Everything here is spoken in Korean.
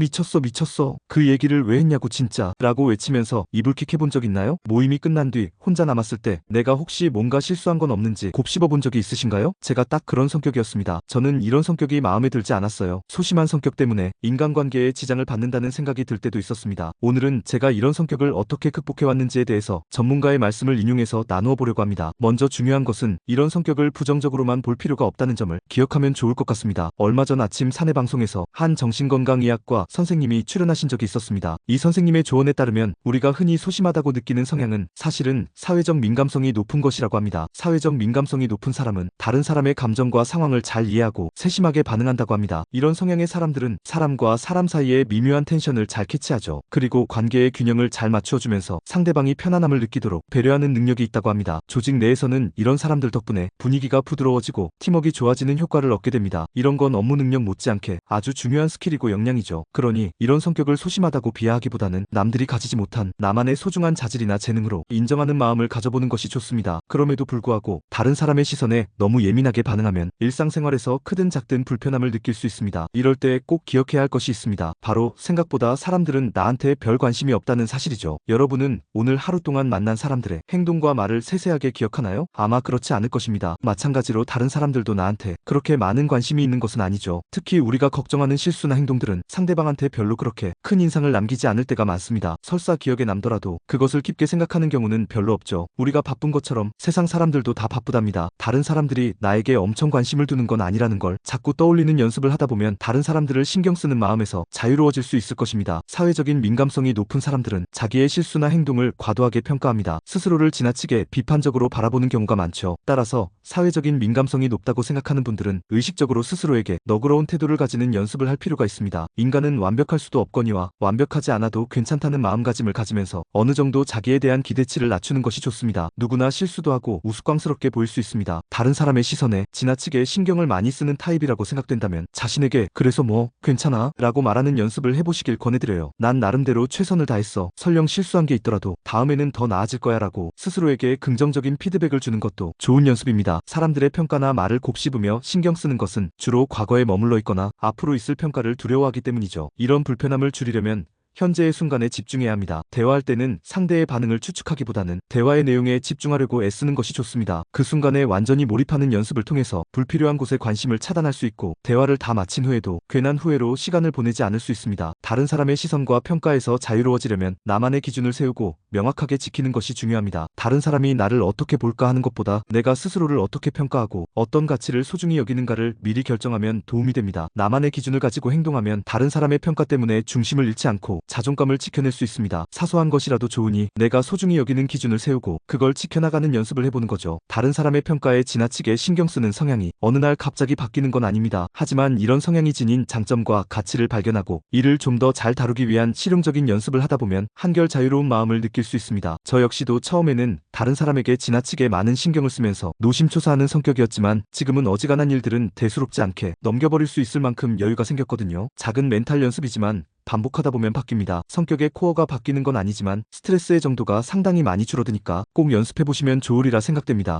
미쳤어 미쳤어 그 얘기를 왜 했냐고 진짜 라고 외치면서 이불킥 해본 적 있나요? 모임이 끝난 뒤 혼자 남았을 때 내가 혹시 뭔가 실수한 건 없는지 곱씹어 본 적이 있으신가요? 제가 딱 그런 성격이었습니다. 저는 이런 성격이 마음에 들지 않았어요. 소심한 성격 때문에 인간관계에 지장을 받는다는 생각이 들 때도 있었습니다. 오늘은 제가 이런 성격을 어떻게 극복해왔는지에 대해서 전문가의 말씀을 인용해서 나누어 보려고 합니다. 먼저 중요한 것은 이런 성격을 부정적으로만 볼 필요가 없다는 점을 기억하면 좋을 것 같습니다. 얼마 전 아침 사내 방송에서 한 정신건강의학과 선생님이 출연하신 적이 있었습니다. 이 선생님의 조언에 따르면 우리가 흔히 소심하다고 느끼는 성향은 사실은 사회적 민감성이 높은 것이라고 합니다. 사회적 민감성이 높은 사람은 다른 사람의 감정과 상황을 잘 이해하고 세심하게 반응한다고 합니다. 이런 성향의 사람들은 사람과 사람 사이의 미묘한 텐션을 잘 캐치하죠. 그리고 관계의 균형을 잘 맞추어주면서 상대방이 편안함을 느끼도록 배려하는 능력이 있다고 합니다. 조직 내에서는 이런 사람들 덕분에 분위기가 부드러워지고 팀워크가 좋아지는 효과를 얻게 됩니다. 이런 건 업무 능력 못지않게 아주 중요한 스킬이고 역량이죠. 그러니 이런 성격을 소심하다고 비하하기보다는 남들이 가지지 못한 나만의 소중한 자질이나 재능으로 인정하는 마음을 가져보는 것이 좋습니다. 그럼에도 불구하고 다른 사람의 시선에 너무 예민하게 반응하면 일상생활에서 크든 작든 불편함을 느낄 수 있습니다. 이럴 때 꼭 기억해야 할 것이 있습니다. 바로 생각보다 사람들은 나한테 별 관심이 없다는 사실이죠. 여러분은 오늘 하루 동안 만난 사람들의 행동과 말을 세세하게 기억하나요? 아마 그렇지 않을 것입니다. 마찬가지로 다른 사람들도 나한테 그렇게 많은 관심이 있는 것은 아니죠. 특히 우리가 걱정하는 실수나 행동들은 상대방한테 별로 그렇게 큰 인상을 남기지 않을 때가 많습니다. 설사 기억에 남더라도 그것을 깊게 생각하는 경우는 별로 없죠. 우리가 바쁜 것처럼 세상 사람들도 다 바쁘답니다. 다른 사람들이 나에게 엄청 관심을 두는 건 아니라는 걸 자꾸 떠올리는 연습을 하다 보면 다른 사람들을 신경 쓰는 마음에서 자유로워질 수 있을 것입니다. 사회적인 민감성이 높은 사람들은 자기의 실수나 행동을 과도하게 평가합니다. 스스로를 지나치게 비판적으로 바라보는 경우가 많죠. 따라서 사회적인 민감성이 높다고 생각하는 분들은 의식적으로 스스로에게 너그러운 태도를 가지는 연습을 할 필요가 있습니다. 인간은 완벽할 수도 없거니와 완벽하지 않아도 괜찮다는 마음가짐을 가지면서 어느 정도 자기에 대한 기대치를 낮추는 것이 좋습니다. 누구나 실수도 하고 우스꽝스럽게 보일 수 있습니다. 다른 사람 의 시선에 지나치게 신경을 많이 쓰는 타입이라고 생각된다면 자신에게 그래서 뭐 괜찮아 라고 말하는 연습을 해보시길 권해드려요. 난 나름대로 최선을 다했어. 설령 실수한 게 있더라도 다음에는 더 나아질 거야 라고 스스로에게 긍정적인 피드백을 주는 것도 좋은 연습입니다. 사람들의 평가나 말을 곱씹으며 신경 쓰는 것은 주로 과거에 머물러 있거나 앞으로 있을 평가를 두려워하기 때문이죠. 이런 불편함을 줄이려면 현재의 순간에 집중해야 합니다. 대화할 때는 상대의 반응을 추측하기보다는 대화의 내용에 집중하려고 애쓰는 것이 좋습니다. 그 순간에 완전히 몰입하는 연습을 통해서 불필요한 곳에 관심을 차단할 수 있고 대화를 다 마친 후에도 괜한 후회로 시간을 보내지 않을 수 있습니다. 다른 사람의 시선과 평가에서 자유로워지려면 나만의 기준을 세우고 명확하게 지키는 것이 중요합니다. 다른 사람이 나를 어떻게 볼까 하는 것보다 내가 스스로를 어떻게 평가하고 어떤 가치를 소중히 여기는가를 미리 결정하면 도움이 됩니다. 나만의 기준을 가지고 행동하면 다른 사람의 평가 때문에 중심을 잃지 않고 자존감을 지켜낼 수 있습니다. 사소한 것이라도 좋으니 내가 소중히 여기는 기준을 세우고 그걸 지켜나가는 연습을 해보는 거죠. 다른 사람의 평가에 지나치게 신경 쓰는 성향이 어느 날 갑자기 바뀌는 건 아닙니다. 하지만 이런 성향이 지닌 장점과 가치를 발견하고 이를 좀 더 잘 다루기 위한 실용적인 연습을 하다 보면 한결 자유로운 마음을 느낄 수 있습니다. 저 역시도 처음에는 다른 사람에게 지나치게 많은 신경을 쓰면서 노심초사하는 성격이었지만 지금은 어지간한 일들은 대수롭지 않게 넘겨버릴 수 있을 만큼 여유가 생겼거든요. 작은 멘탈 연습이지만 반복하다 보면 바뀝니다. 성격의 코어가 바뀌는 건 아니지만 스트레스의 정도가 상당히 많이 줄어드니까 꼭 연습해보시면 좋으리라 생각됩니다.